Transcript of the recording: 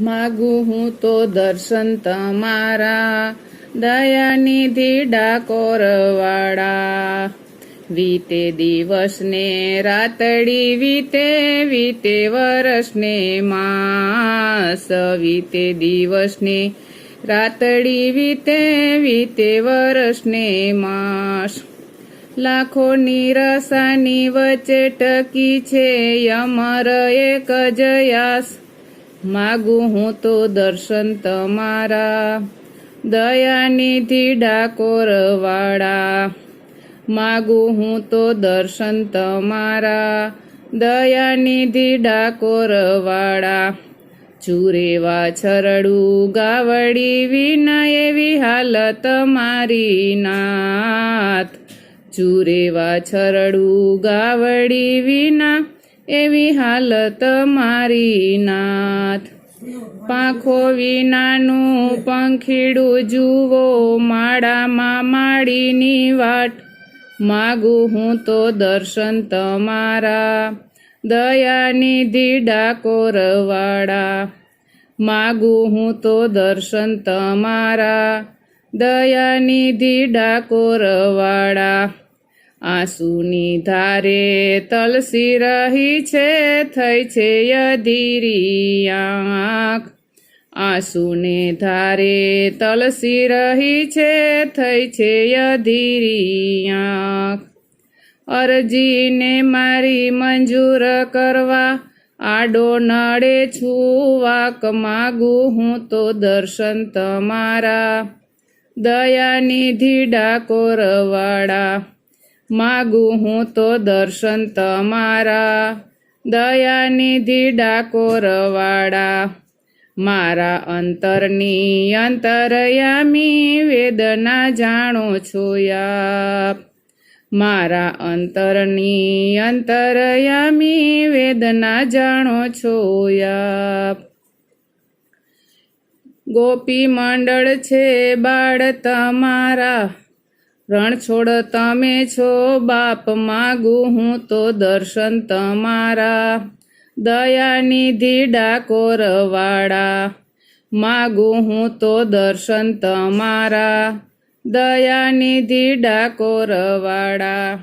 માગું હું તો દર્શન તમારા, દયાનિધિ ડાકોરવાળા. વીતે દિવસને, રાતડી વીતે વીતે વરસને માસ. વીતે દિવસને, રાતડી વીતે વીતે વરસને માસ. લાખો નિરસાની વચ્ચે ટકી છે અમર એક જયાસ માગું હું તો દર્શન તમારા. દયાનિધિ ડાકોરવાળા માગું હું તો દર્શન તમારા. દયાનિધિ ડાકોરવાળા ચૂરેવા છરડું ગાવડી વિના એવી હાલત મારી નાથ. ચૂરેવા છરડું ગાવડી વિના એવી હાલત મારી નાથ. પાંખો વિનાનું પંખીડું જુઓ, માળામાં માળીની વાટ. માગું હું તો દર્શન તમારા દયાનિધિ ડાકોરવાળા માગું હું તો દર્શન તમારા દયાનિધિ ડાકોરવાળા આંસુની ધારે તલસી રહી છે, થઈ છે આંખ. આંસુને ધારે તલસી રહી છે, થઈ છે યધીરી અરજીને મારી મંજૂર કરવા આડો નડે છું, વાક માગું હું તો દર્શન તમારા. દયાનિધિ ડાકોરવાળા માગું હું તો દર્શન તમારા. દયાનિધિ ડાકોરવાળા મારા અંતરની અંતરયામી વેદના જાણો છો આપ મારા અંતરની અંતરયામી વેદના જાણો છો આપ ગોપી મંડળ છે બાળ તમારા. રણછોડ તમે છો, બાપ માગું હું તો દર્શન તમારા. દયાનિધિ ડાકોરવાળા માગું હું તો દર્શન તમારા. દયાનિધિ ડાકોરવાળા